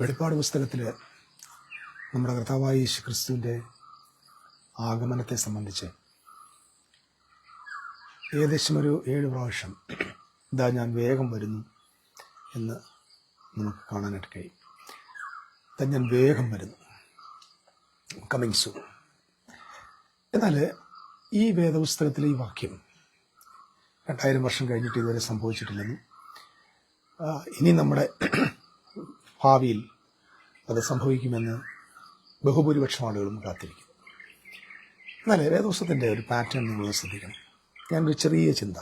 വെളിപ്പാട് പുസ്തകത്തിൽ നമ്മുടെ കർത്താവായ യേശു ക്രിസ്തുവിന്റെ ആഗമനത്തെ സംബന്ധിച്ച് ഏകദേശം ഒരു ഏഴ് പ്രാവശ്യം ഇതാ ഞാൻ വേഗം വരുന്നു എന്ന് നമുക്ക് കാണാനായിട്ട് കഴിയും. ഇതാ ഞാൻ വേഗം വരുന്നു. കമ്മിങ് സൂൺ എന്നാൽ ഈ വേദപുസ്തകത്തിലെ ഈ വാക്യം രണ്ടായിരം വർഷം കഴിഞ്ഞിട്ട് ഇതുവരെ സംഭവിച്ചിട്ടില്ലെന്നും ഇനി നമ്മുടെ ഭാവിയിൽ അത് സംഭവിക്കുമെന്ന് ബഹുഭൂരിപക്ഷം ആളുകളും കാത്തിരിക്കും എന്നാൽ വേദപുസ്തകത്തിന്റെ ഒരു പാറ്റേൺ നിങ്ങൾ ശ്രദ്ധിക്കണം. ഞാനൊരു ചെറിയ ചിന്ത.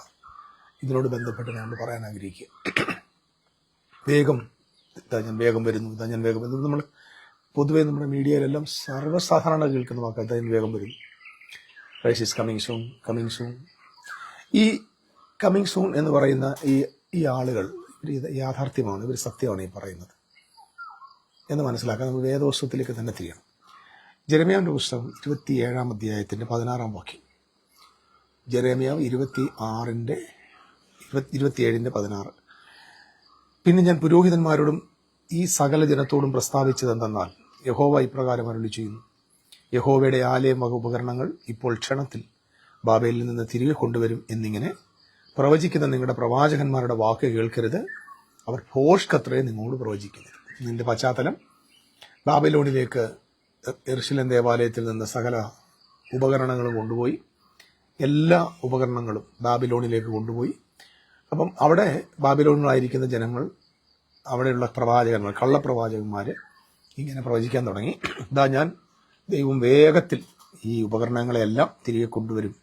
ഇതിനോട് ബന്ധപ്പെട്ട് ഞാൻ പറയാൻ ആഗ്രഹിക്കുക. വേഗം ഇതാ ഞാൻ വേഗം വരുന്നു ഇതാ ഞാൻ വേഗം വരുന്നു. നമ്മൾ പൊതുവേ നമ്മുടെ മീഡിയയിലെല്ലാം സർവസാധാരണ കേൾക്കുന്ന വാക്ക് ഇതാ ഞാൻ വേഗം വരുന്നു. Rice is coming soon coming soon ഈ കമ്മിങ് സൂൺ എന്ന് പറയുന്ന ഈ ഈ ആളുകൾ യാഥാർത്ഥ്യമാണ് ഇവർ സത്യമാണ് ഈ പറയുന്നത്. എന്ന് മനസ്സിലാക്കാൻ നമ്മൾ വേദവസ്തുത്തിലേക്ക് തന്നെ തിരിയണം. ജെറമിയാവിന്റെ പുസ്തകം ഇരുപത്തി ഏഴാം അധ്യായത്തിന്റെ പതിനാറാം വാക്യം. ജെരമ്യാവ് ഇരുപത്തി ആറിന്റെ ഇരുപത്തി ഇരുപത്തിയേഴിന്റെ പതിനാറ്. പിന്നെ ഞാൻ പുരോഹിതന്മാരോടും ഈ സകല ജനത്തോടും പ്രസ്താവിച്ചത് എന്തെന്നാൽ യഹോവ ഇപ്രകാരം അരുളി ചെയ്യുന്നു യഹോവയുടെ ആലയം വക ഉപകരണങ്ങൾ ഇപ്പോൾ ക്ഷണത്തിൽ ബാബയിൽ നിന്ന് തിരികെ കൊണ്ടുവരും എന്നിങ്ങനെ പ്രവചിക്കുന്ന നിങ്ങളുടെ പ്രവാചകന്മാരുടെ വാക്ക് കേൾക്കരുത്. അവർ ഭോഷ്കത്രയെ നിങ്ങളോട് പ്രവചിക്കുന്നത് നിന്റെ പശ്ചാത്തലം ബാബിലോണിലേക്ക് എർഷിലൻ ദേവാലയത്തിൽ നിന്ന് സകല ഉപകരണങ്ങളും കൊണ്ടുപോയി എല്ലാ ഉപകരണങ്ങളും ബാബിലോണിലേക്ക് കൊണ്ടുപോയി. അപ്പം അവിടെ ബാബിലോണിലായിരിക്കുന്ന ജനങ്ങൾ അവിടെയുള്ള പ്രവാചകന്മാർ കള്ളപ്രവാചകന്മാർ ഇങ്ങനെ പ്രവചിക്കാൻ തുടങ്ങി. ഇതാ ഞാൻ ദൈവം വേഗത്തിൽ ഈ ഉപകരണങ്ങളെല്ലാം തിരികെ കൊണ്ടുവരും.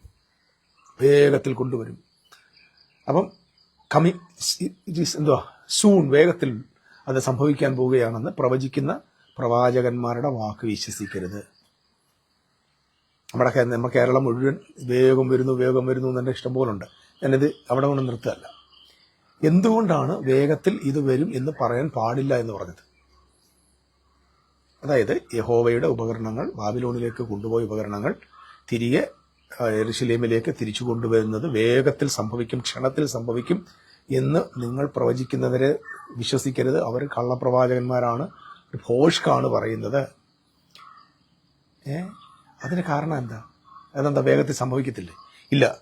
വേഗത്തിൽ കൊണ്ടുവരും. അപ്പം കമി ഇറ്റ് ഈസ് എന്തുവാ? സൂൺ വേഗത്തിൽ അത് സംഭവിക്കാൻ പോവുകയാണെന്ന് പ്രവചിക്കുന്ന പ്രവാചകന്മാരുടെ വാക്ക് വിശ്വസിക്കരുത്. നമ്മുടെ നമ്മുടെ കേരളം മുഴുവൻ വേഗം വരുന്നു വേഗം വരുന്നു എന്നെ ഇഷ്ടം പോലുണ്ട്. ഞാനിത് അവിടെ കൊണ്ട് നിർത്തുകയല്ല. എന്തുകൊണ്ടാണ് വേഗത്തിൽ ഇത് വരും എന്ന് പറയാൻ പാടില്ല എന്ന് പറഞ്ഞത്? അതായത് യഹോവയുടെ ഉപകരണങ്ങൾ ബാബിലോണിലേക്ക് കൊണ്ടുപോയ ഉപകരണങ്ങൾ തിരികെ ആ, യെരൂശലേമിലേക്ക് തിരിച്ചു കൊണ്ടുവരുന്നത് വേഗത്തിൽ സംഭവിക്കും ക്ഷണത്തിൽ സംഭവിക്കും എന്ന് നിങ്ങൾ പ്രവചിക്കുന്നവരെ വിശ്വസിക്കരുത്. അവർ കള്ളപ്രവാചകന്മാരാണ്. ഭോഷ്കാണ് പറയുന്നത്. ഏ? അതിന് കാരണം എന്താ? അതെന്താ? വേഗത്തിൽ സംഭവിക്കത്തില്ലേ? ഇല്ല.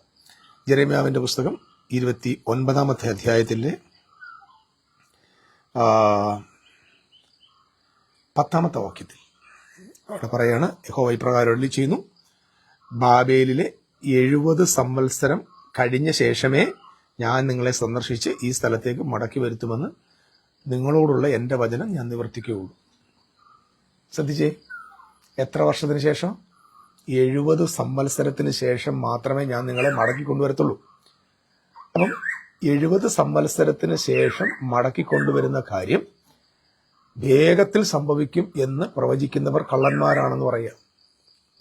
ജെറേമ്യാവിന്റെ പുസ്തകം ഇരുപത്തി ഒൻപതാമത്തെ അധ്യായത്തിലെ പത്താമത്തെ വാക്യത്തിൽ. അവിടെ പറയാണ് യഹോ ഇപ്രകാരം ചെയ്യുന്നു ബാബേലിലെ എഴുപത് സംവത്സരം കഴിഞ്ഞ ശേഷമേ ഞാൻ നിങ്ങളെ സന്ദർശിച്ച് ഈ സ്ഥലത്തേക്ക് മടക്കി വരുത്തുമെന്ന് നിങ്ങളോടുള്ള എന്റെ വചനം ഞാൻ നിവർത്തിക്കുകയുള്ളൂ. ശ്രദ്ധിച്ചേ. എത്ര വർഷത്തിന് ശേഷം? എഴുപത് സംവത്സരത്തിന് ശേഷം മാത്രമേ ഞാൻ നിങ്ങളെ മടക്കി കൊണ്ടുവരത്തുള്ളൂ. അപ്പം എഴുപത് സംവത്സരത്തിന് ശേഷം മടക്കി കൊണ്ടുവരുന്ന കാര്യം വേഗത്തിൽ സംഭവിക്കും എന്ന് പ്രവചിക്കുന്നവർ കള്ളന്മാരാണെന്ന് പറയുക.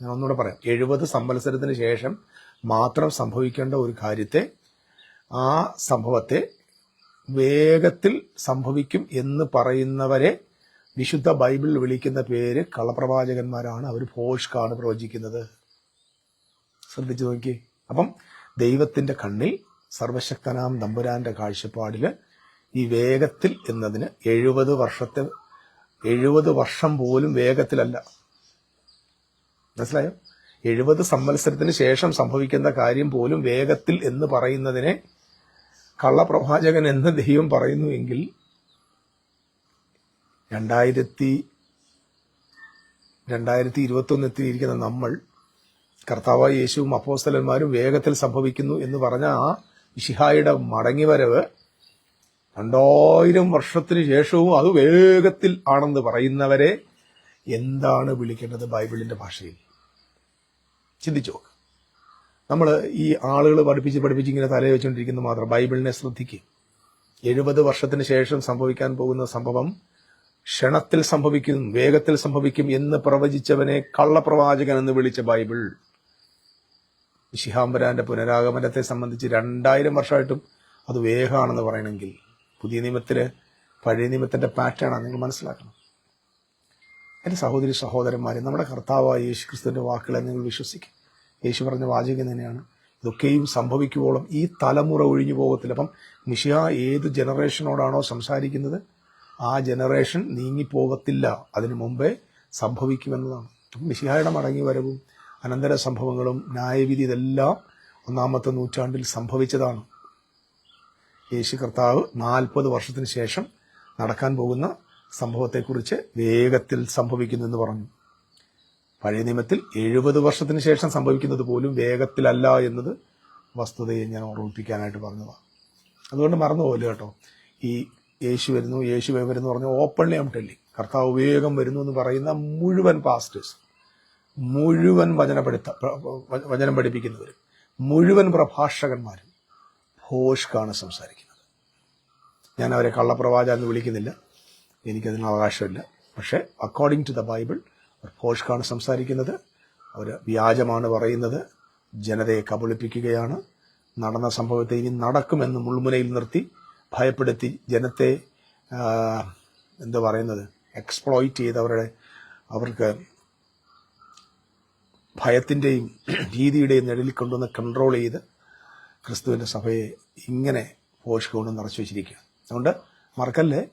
ഞാൻ ഒന്നുകൂടെ പറയാം. എഴുപത് സംവത്സരത്തിന് ശേഷം മാത്രം സംഭവിക്കേണ്ട ഒരു കാര്യത്തെ ആ സംഭവത്തെ വേഗത്തിൽ സംഭവിക്കും എന്ന് പറയുന്നവരെ വിശുദ്ധ ബൈബിൾ വിളിക്കുന്ന പേര് കള്ളപ്രവാചകന്മാരാണ് അവർ ഭോഷ്കാണ് പ്രവചിക്കുന്നത്. ശ്രദ്ധിച്ചു നോക്കി. അപ്പം ദൈവത്തിന്റെ കണ്ണിൽ സർവശക്തനാം തമ്പുരാന്റെ കാഴ്ചപ്പാടിൽ ഈ വേഗത്തിൽ എന്നതിന് എഴുപത് വർഷത്തെ എഴുപത് വർഷം പോലും വേഗത്തിലല്ല. മനസ്സിലായോ? എഴുപത് സംവത്സരത്തിന് ശേഷം സംഭവിക്കുന്ന കാര്യം പോലും വേഗത്തിൽ എന്ന് പറയുന്നതിനെ കള്ളപ്രവാചകൻ എന്ന് ദൈവം പറയുന്നു എങ്കിൽ രണ്ടായിരത്തി രണ്ടായിരത്തി ഇരുപത്തി ഒന്ന് എത്തിയിരിക്കുന്ന നമ്മൾ കർത്താവായ യേശുവും അപ്പോസ്തലന്മാരും വേഗത്തിൽ സംഭവിക്കുന്നു എന്ന് പറഞ്ഞ ആ ഇഷിഹായുടെ മടങ്ങിവരവ് രണ്ടായിരം വർഷത്തിന് ശേഷവും അത് വേഗത്തിൽ ആണെന്ന് പറയുന്നവരെ എന്താണ് വിളിക്കേണ്ടത് ബൈബിളിന്റെ ഭാഷയിൽ? ചിന്തിച്ചു നോക്ക്. നമ്മൾ ഈ ആളുകൾ പഠിപ്പിച്ച് പഠിപ്പിച്ച് ഇങ്ങനെ തലയിൽ വെച്ചുകൊണ്ടിരിക്കുന്നത് മാത്രം ബൈബിളിനെ ശ്രദ്ധിക്കുക എഴുപത് വർഷത്തിന് ശേഷം സംഭവിക്കാൻ പോകുന്ന സംഭവം ക്ഷണത്തിൽ സംഭവിക്കും വേഗത്തിൽ സംഭവിക്കും എന്ന് പ്രവചിച്ചവനെ കള്ളപ്രവാചകൻ എന്ന് വിളിച്ച ബൈബിൾ. ശിഹാംബരാന്റെ പുനരാഗമനത്തെ സംബന്ധിച്ച് രണ്ടായിരം വർഷമായിട്ടും അത് വേഗമാണെന്ന് പറയണമെങ്കിൽ പുതിയ നിയമത്തിൽ പഴയ നിയമത്തിന്റെ പാറ്റേണാണ് നിങ്ങൾ മനസ്സിലാക്കണം. എന്റെ സഹോദരി സഹോദരന്മാരെ നമ്മുടെ കർത്താവായ യേശു ക്രിസ്തുവിന്റെ വാക്കുകളെ നിങ്ങൾ വിശ്വസിക്കും. യേശു പറഞ്ഞ വാചകം തന്നെയാണ്. ഇതൊക്കെയും സംഭവിക്കുവോളം ഈ തലമുറ ഒഴിഞ്ഞു പോകത്തില്ല. അപ്പം മിഷിയ ഏത് ജനറേഷനോടാണോ സംസാരിക്കുന്നത്? ആ ജനറേഷൻ നീങ്ങിപ്പോകത്തില്ല. അതിനു മുമ്പേ സംഭവിക്കുമെന്നതാണ്. മിശിഹായുടെ മടങ്ങി വരവും അനന്തര സംഭവങ്ങളും ന്യായവിധി ഇതെല്ലാം ഒന്നാമത്തെ നൂറ്റാണ്ടിൽ സംഭവിച്ചതാണ്. യേശു കർത്താവ് നാൽപ്പത് വർഷത്തിന് ശേഷം നടക്കാൻ പോകുന്ന സംഭവത്തെക്കുറിച്ച് വേഗത്തിൽ സംഭവിക്കുന്നെന്ന് പറഞ്ഞു. പഴയ നിയമത്തിൽ എഴുപത് വർഷത്തിന് ശേഷം സംഭവിക്കുന്നത് പോലും വേഗത്തിലല്ല എന്നത് വസ്തുതയെ ഞാൻ ഓർമ്മിപ്പിക്കാനായിട്ട് പറഞ്ഞതാണ്. അതുകൊണ്ട് മറന്നു പോലും കേട്ടോ? ഈ യേശു വരുന്നു യേശു വരുന്നു പറഞ്ഞ ഓപ്പൺലി ആം ടെല്ലി കർത്താവ് വേഗം വരുന്നു എന്ന് പറയുന്ന മുഴുവൻ പാസ്റ്റേഴ്സ് മുഴുവൻ വചനപ്പെടുത്ത വചനം പഠിപ്പിക്കുന്നവരും മുഴുവൻ പ്രഭാഷകന്മാരും ഭോഷ്കാണ് സംസാരിക്കുന്നത്. ഞാൻ അവരെ കള്ളപ്രവാച എന്ന് വിളിക്കുന്നില്ല. എനിക്കതിന് അവകാശമില്ല. പക്ഷേ അക്കോർഡിംഗ് ടു ദ ബൈബിൾ അവർ ഭോഷ്കാണ് സംസാരിക്കുന്നത്. അവർ വ്യാജമാണ് പറയുന്നത്. ജനതയെ കബളിപ്പിക്കുകയാണ്. നടന്ന സംഭവത്തെ ഇനി നടക്കുമെന്ന് മുൾമുനയിൽ നിർത്തി ഭയപ്പെടുത്തി ജനത്തെ എന്താ പറയുന്നത് എക്സ്പ്ലോയിറ്റ് ചെയ്ത് അവരുടെ അവർക്ക് ഭയത്തിന്റെയും ഭീതിയുടെയും നിഴലിൽ കൊണ്ടുവന്ന് കൺട്രോൾ ചെയ്ത് ക്രിസ്തുവിന്റെ സഭയെ ഇങ്ങനെ പോഷ് കൊണ്ട് നിറച്ചു വെച്ചിരിക്കുക അതുകൊണ്ട് മറക്കല്ലേ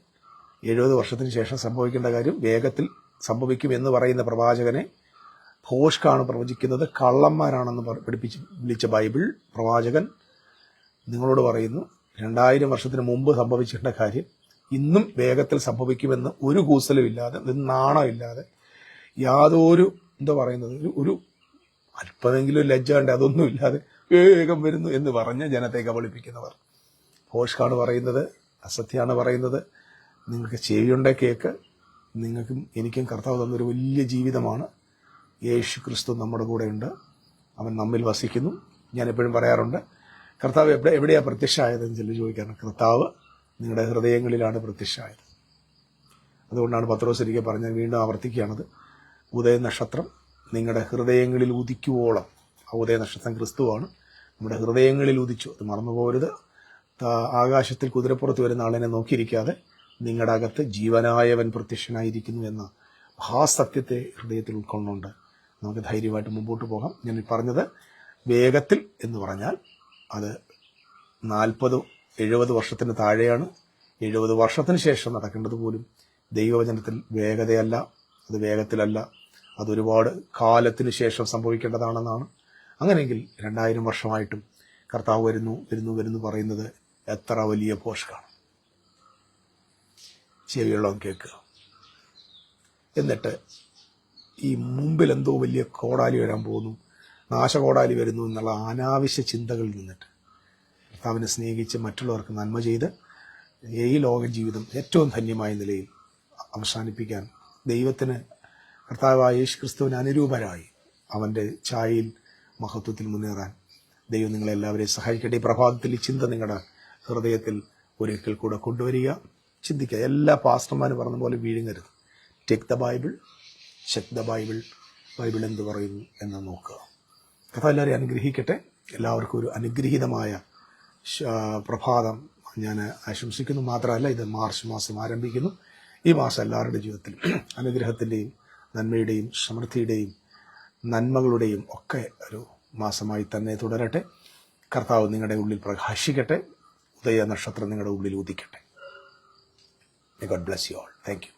എഴുപത് വർഷത്തിന് ശേഷം സംഭവിക്കേണ്ട കാര്യം വേഗത്തിൽ സംഭവിക്കും എന്ന് പറയുന്ന പ്രവാചകനെ ഭോഷ്കാണ് പ്രവചിക്കുന്നത്. കള്ളന്മാരാണെന്ന് പഠിപ്പിച്ച് വിളിച്ച ബൈബിൾ പ്രവാചകൻ നിങ്ങളോട് പറയുന്നു രണ്ടായിരം വർഷത്തിന് മുമ്പ് സംഭവിച്ചിട്ടുള്ള കാര്യം ഇന്നും വേഗത്തിൽ സംഭവിക്കുമെന്ന് ഒരു കൂസലുമില്ലാതെ ഒരു നാണമില്ലാതെ യാതൊരു എന്താ പറയുന്നത് ഒരു ഒരു അല്പമെങ്കിലും ലജ്ജ ഉണ്ട് അതൊന്നും ഇല്ലാതെ വേഗം വരുന്നു എന്ന് പറഞ്ഞ് ജനത്തെ കബളിപ്പിക്കുന്നവർ. ഭോഷ്കാണ് പറയുന്നത് അസത്യാണ് പറയുന്നത്. നിങ്ങൾക്ക് ചെവിയുണ്ട കേക്ക് നിങ്ങൾക്കും എനിക്കും കർത്താവ് തന്നൊരു വലിയ ജീവിതമാണ്. യേശു ക്രിസ്തു നമ്മുടെ കൂടെയുണ്ട്. അവൻ നമ്മിൽ വസിക്കുന്നു. ഞാൻ എപ്പോഴും പറയാറുണ്ട് കർത്താവ് എവിടെ എവിടെയാണ് പ്രത്യക്ഷമായതെന്ന് ചിലർ ചോദിക്കാറുണ്ട് കർത്താവ് നിങ്ങളുടെ ഹൃദയങ്ങളിലാണ് പ്രത്യക്ഷമായത്. അതുകൊണ്ടാണ് പത്രോസ് ഒരിക്കൽ പറഞ്ഞത് വീണ്ടും ആവർത്തിക്കുകയാണത്. ഉദയ നക്ഷത്രം നിങ്ങളുടെ ഹൃദയങ്ങളിൽ ഉദിക്കുവോളം ആ ഉദയ നക്ഷത്രം ക്രിസ്തുവാണ്. നമ്മുടെ ഹൃദയങ്ങളിൽ ഉദിച്ചു. അത് മറന്നു പോരുത് ആകാശത്തിൽ കുതിരപ്പുറത്ത് വരുന്ന ആളിനെ നോക്കിയിരിക്കാതെ നിങ്ങളുടെ അകത്ത് ജീവനായവൻ പ്രത്യക്ഷനായിരിക്കുന്നു എന്ന മഹാസത്യത്തെ ഹൃദയത്തിൽ ഉൾക്കൊണ്ടുകൊണ്ട് നമുക്ക് ധൈര്യമായിട്ട് മുമ്പോട്ട് പോകാം. ഞാൻ പറഞ്ഞത് വേഗത്തിൽ എന്ന് പറഞ്ഞാൽ അത് നാൽപ്പത് എഴുപത് വർഷത്തിന് താഴെയാണ്. എഴുപത് വർഷത്തിന് ശേഷം നടക്കേണ്ടത് പോലും ദൈവവചനത്തിൽ വേഗതയല്ല അത് വേഗത്തിലല്ല. അതൊരുപാട് കാലത്തിന് ശേഷം സംഭവിക്കേണ്ടതാണെന്നാണ്. അങ്ങനെയെങ്കിൽ രണ്ടായിരം വർഷമായിട്ടും കർത്താവ് വരുന്നു വരുന്നു വരുന്നു പറയുന്നത് എത്ര വലിയ പോഷകാണ്. ചെവിയുള്ളവൻ കേൾക്കുക. എന്നിട്ട് ഈ മുമ്പിൽ എന്തോ വലിയ കോടാലി വരാൻ പോകുന്നു. നാശകോടാലി വരുന്നു എന്നുള്ള അനാവശ്യ ചിന്തകളിൽ നിന്നിട്ട് കർത്താവിനെ സ്നേഹിച്ച് മറ്റുള്ളവർക്ക് നന്മ ചെയ്ത് ഈ ലോക ജീവിതം ഏറ്റവും ധന്യമായ നിലയിൽ അവസാനിപ്പിക്കാൻ ദൈവത്തിന് കർത്താവായ യേശു ക്രിസ്തുവിന് അനുരൂപരായി അവന്റെ ചായയിൽ മഹത്വത്തിൽ മുന്നേറാൻ ദൈവം നിങ്ങളെല്ലാവരെയും സഹായിക്കട്ടെ. പ്രഭാതത്തിൽ ഈ ചിന്ത നിങ്ങളുടെ ഹൃദയത്തിൽ ഒരിക്കൽ കൂടെ കൊണ്ടുവരിക. ചിന്തിക്കുക എല്ലാ പാസ്റ്റർമാരും പറഞ്ഞ പോലെ വീഴുങ്ങരുത്. Take the Bible check the Bible Bible എന്ത് പറയുന്നു എന്ന് നോക്കുക. കഥ എല്ലാവരെയും അനുഗ്രഹിക്കട്ടെ. എല്ലാവർക്കും ഒരു അനുഗ്രഹീതമായ പ്രഭാതം ഞാൻ ആശംസിക്കുന്നു. മാത്രമല്ല ഇത് മാർച്ച് മാസം ആരംഭിക്കുന്നു. ഈ മാസം എല്ലാവരുടെ ജീവിതത്തിൽ അനുഗ്രഹത്തിന്റെയും നന്മയുടെയും സമൃദ്ധിയുടെയും നന്മകളുടെയും ഒക്കെ ഒരു മാസമായി തന്നെ തുടരട്ടെ. കർത്താവ് നിങ്ങളുടെ ഉള്ളിൽ പ്രകാശിക്കട്ടെ. ഉദയ നക്ഷത്രം നിങ്ങളുടെ ഉള്ളിൽ ഉദിക്കട്ടെ. God bless you all thank you